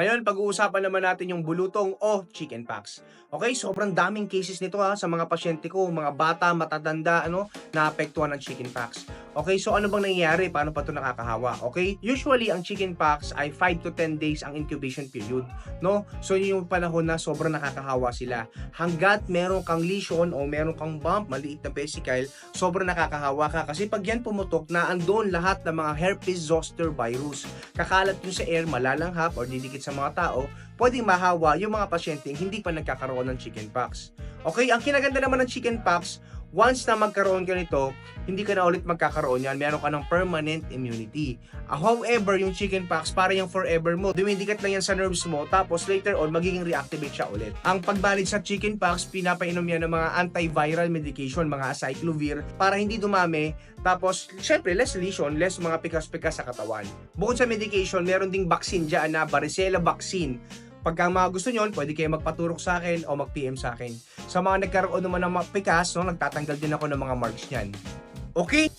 Ngayon, pag-uusapan naman natin yung bulutong o chickenpox. Okay, sobrang daming cases nito ha sa mga pasyente ko, mga bata, matatanda, ano, naapektuhan ng chickenpox. Okay, so ano bang nangyayari? Paano pa ito nakakahawa? Okay, usually ang chickenpox ay 5 to 10 days ang incubation period, no? So yun yung panahon na sobrang nakakahawa sila. Hanggat meron kang lesion o meron kang bump, maliit na vesicle, sobrang nakakahawa ka kasi pag yan pumutok na andon lahat ng mga herpes zoster virus. Kakalat yun sa air, malalanghap or didikit sa mga tao, pwedeng mahawa yung mga pasyenteng hindi pa nagkakaroon ng chickenpox. Okay, ang kinaganda naman ng chickenpox, once na magkaroon ka nito, hindi ka na ulit magkakaroon yan. Meron ka ng permanent immunity. Ah, however, yung chickenpox, para yung forever mo. Dumidikit lang yan sa nerves mo, tapos later on, magiging reactivate siya ulit. Ang pagbalid sa chickenpox, pinapainom yan ng mga antiviral medication, mga acyclovir, para hindi dumami. Tapos, syempre, less lesion, less mga pikas-pikas sa katawan. Bukod sa medication, meron ding vaccine dyan na varicella vaccine. Pagka mga gusto nyo, pwede kayo magpaturok sa akin o mag-PM sa akin. Sa mga nagkaroon naman ng mga pikas, no, nagtatanggal din ako ng mga marks niyan. Okay?